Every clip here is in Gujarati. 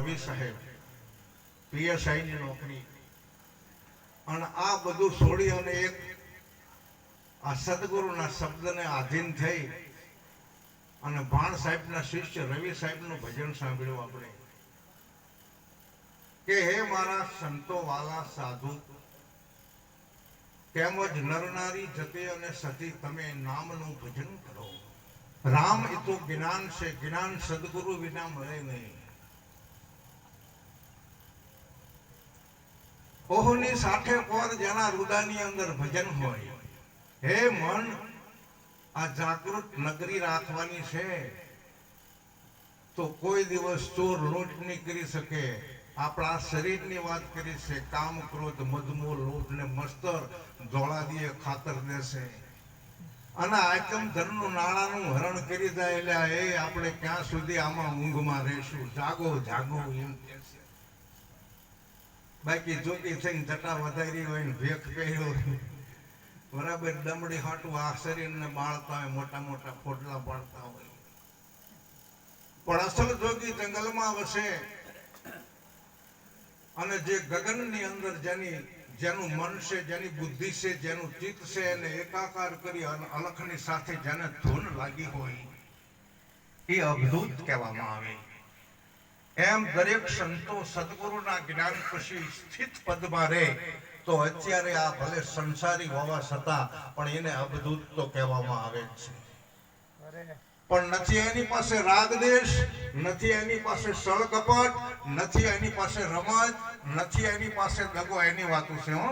રવિ સાહેબ પીએસઆઈ ની નોકરી. અને આ બધું છોડી અને એક આ સદગુરુના શબ્દને આધીન થઈ અને ભાણ સાહેબના શિષ્ય રવિ સાહેબનું ભજન સાંભળ્યું આપણે. કે હે મારા સંતો વાલા સાધુ, તેમજ નરનારી જતે અને સતી તમે નામનું ભજન કરો. રામ એ તો જ્ઞાન છે, જ્ઞાન સદગુરુ વિના મળે નહીં. ઓહની સાથે કોર જેના રુદાની અંદર ભજન હોય? હે મન, આ જાગૃત નગરી રાખવાની છે. તો કોઈ દિવસ ચોર લોટ નહીં કરી શકે, આપણા શરીરની વાત કરી છે, કામ ક્રોધ, મધમો લોટ ને મસ્તર ધોળાદીએ ખાતર દેશે. અને આયકમ ધનનું નાણાનું હરણ કરી દે એટલે એ આપણે ક્યાં સુધી આમાં ઊંઘમાં રહેશું? જાગો જાગો, એમ કે છે બાકી જોકી થઈને જટા વધારી હોય ને ભેખ પહેર્યો બરાબર દમડી હાટું આ શરીરને બાળતા હોય, મોટા મોટા પોટલા પાડતા હોય. પણ અસલ જોગી જંગલમાં વસે. અને જે ગગનની અંદર જેની, જેનું મન છે, જેની બુદ્ધિ છે, જેનું ચિત્ત છે, એને એકાકાર કરી અલખની સાથે જેને ધૂન લાગી હોય, એ અવધૂત કહેવામાં આવે. એમ દરેક સંતો સદગુરુના જ્ઞાન પછી સ્થિત પદમાં રહે તો અત્યારે આ ભલે સંસારી હોવા છતાં પણ એને અવધૂત તો કહેવામાં આવે છે. પણ નથી એની પાસે રાગદેશ નથી એની પાસે સળકપટ નથી એની પાસે રમત નથી એની પાસે દગો એની વાતો છે હો.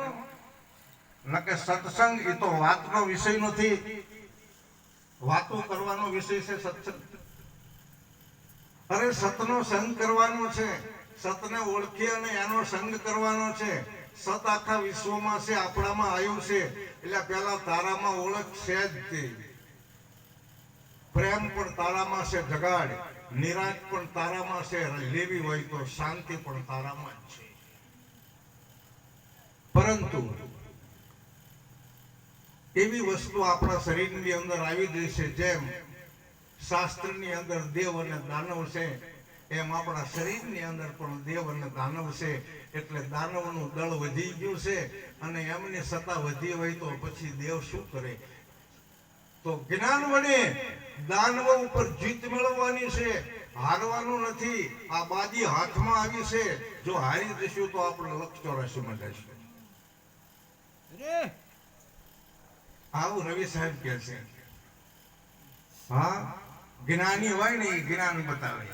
નકે સત્સંગ એ તો વાતનો વિષય નથી. વાતો કરવાનો વિષય છે સત્સંગ. અરે સતનો સંગ કરવાનો છે. સતને ઓળખી અને એનો સંગ કરવાનો છે. સત આખા વિશ્વમાં છે, આપણામાં આવ્યું છે. એટલે પેલા તારામાં ઓળખ છે જ તે. પ્રેમ પણ તારામાં છે, જગાડ. નિરાશ પણ તારામાં છે, લેવી હોય તો શાંતિ પણ તારામાં છે. પરંતુ એવી વસ્તુ આપણા શરીરની અંદર આવી ગઈ છે જેમ શાસ્ત્રની અંદર દેવ અને દાનવ છે. એમ આપણા શરીરની અંદર પણ દેવ અને દાનવ છે. એટલે દાનવનું દળ વધી ગયું છે અને એમની સત્તા વધી હોય તો પછી દેવ શું કરે? તો જ્ઞાન વડે દાનવ ઉપર જીત મેળવવાની છે. હારવાનું નથી. આ બાજી હાથમાં આવી છે. જો હારી જશું તો આપણે લક્ષ ચોરાશીમાં જશે આવું રવિ સાહેબ કે છે. હા? જ્ઞાની હોય ને એ જ્ઞાન બતાવે.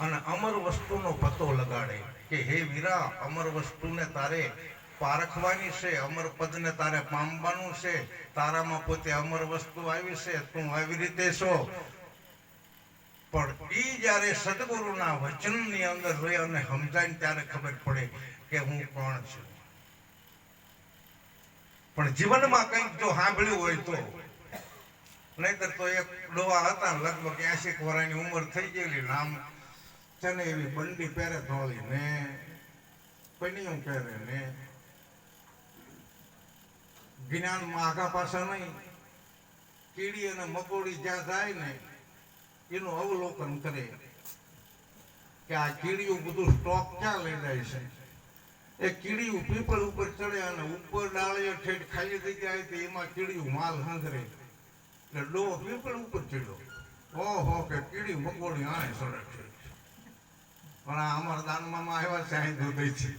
અને અમર વસ્તુનો પતો લગાડે કે, હે વીરા, અમર વસ્તુને તારે પારખવાની છે, અમર પદને તારે પામવાનું છે, તારામાં પોતે અમર વસ્તુ આવી છે, તું આવી રીતે છો. પણ ઈ જ્યારે સદગુરુના વચનની અંદર રહી અને સમજાય ત્યારે ખબર પડે કે હું કોણ છું. પણ જીવનમાં કંઈક જો સાંભળ્યું હોય તો નહીતર તો એક ડોવા હતા લગભગ એસી વર્ષની ઉંમર થઈ ગયેલી નામ છે ને એવી બંડી પહેરે ધોળી ને પૈણીઓ પહેરે ને. જ્ઞાનમાં આગા પાછા નહીં. કીડી અને મકોડી જ્યાં જાય ને, એનું અવલોકન કરે કે આ કીડીયું બધું સ્ટોક ક્યાં લઈ જાય છે. એ કીડીયું પીપળ ઉપર ચડે અને ઉપર ડાળીએ ઠેઠ ખાલી થઈ જાય તો એમાં કીડીયું માલ હંગરે એટલે ડો પીપળ ઉપર ચડ્યો ઓહો, કે કીડી મકોડી આણે સડે છે પણ આ અમારા દાનમાં આવ્યા છે અહીં દૂધ છે.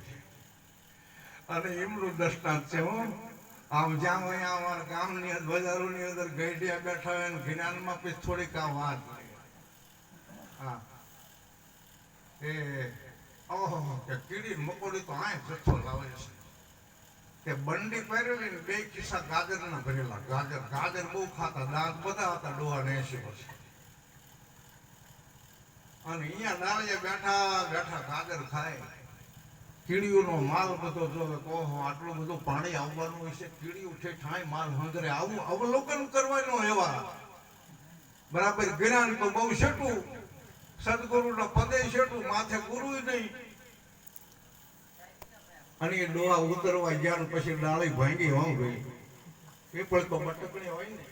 અને એમનું દ્રષ્ટાંત છે, હો. આમ જ્યાં હોય અમારા ગામની બજારોની અંદર ગઈડિયા બેઠા હોય ને જ્ઞાનમાં પછી થોડીક આ વાત હા. એ, ઓહો, કે કીડી મકોડી તો આય જથ્થો લાવે છે. કે બંડી પહેરેલી ને બે કિસ્સા ગાજરના ભરેલા. ગાજર ગાજર બહુ ખાતા, દાંત બધા હતા ડોહા ને એસી વર્ષ. અને અહીંયા દાળીએ બેઠા બેઠા ગાજર ખાય. કીડીઓનો માલ બધો જો ઓહો આટલું બધું પાણી આવવાનું હોય છે, કીડીઓ ઠાઈ માલ હંગરે. આવું અવલોકન કરવાનું એવા. બરાબર જ્ઞાન તો બહુ છેટું. સદગુરુના પદે છેટું, માથે ગુરુ નહીં. અને એ ડોહા ઉતરવા ગયા પછી ડાળી ભાંગી હોમ ગઈ. પણ તો મટકણી હોય ને.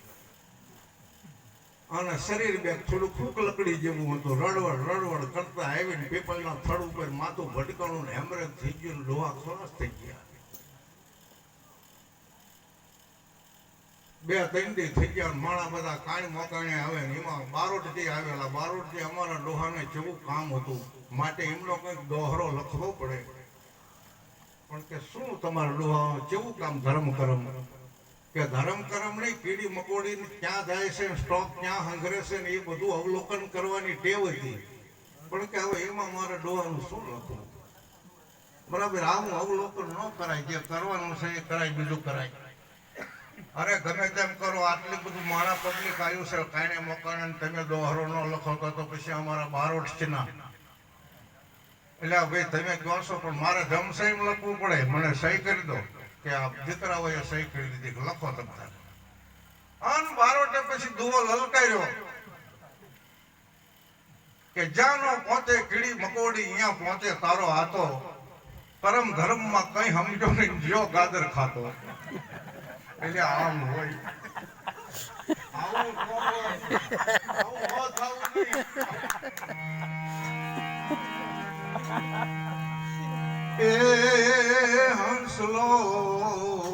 અને શરીર બે થોડું ફૂક લકડી જેવું હતું. રડવડ રડવડ કરતા આવીને પીપળના થડ ઉપર માથું ભટકાણું ને હેમરેજ થઈ ગયું ને લોહા ખલાસ થઈ ગયા. બે, ત્રણ દી થઈ ગયા માણા બધા કાણી મોકાણે આવે ને એમાં બારોટથી આવેલા. બારોટથી અમારા ડોહાને જેવું કામ હતું. માટે એમનો કંઈક દોહરો લખવો પડે. પણ કે શું તમારા ડોહા કેવું કામ ધર્મ કરમ? કે ધર્મ કરમ નહીં કીડી મકોડી ક્યાં જાય છે, સ્ટોક ક્યાં હંગરે છે ને એ બધું અવલોકન કરવાની ટેવ હતી. પણ કે હવે એમાં મારા ડોહાનું શું લખવું? બરાબર આવું અવલોકન ન કરાય, જે કરવાનું છે એ કરાય, બીજું કરાય. અરે ગમે તેમ કરો, આટલી બધું મારા પબ્લિક આવ્યું છે કાંઈ મકાન તમે દોહરો ન લખો તો પછી અમારા બારોટ છે ના. એટલે ભાઈ, તમે કહો છો, પણ મારે જમસઈ લખવું પડે. મને સહી કરી દો કે આ દીકરાઓએ સહી કરી દીધી. લખો તમે અન બારોટે પછી દુવો લલકાર્યો કે જાનો પહોંચે કીડી મકોડી અહીંયા પહોંચે તારો હાથો પરમ ધર્મમાં કઈ સમજો નહીં જો ગાદર ખાતો. એટલે આમ હોય. આવું આવું આવું નહીં. એ હંસલો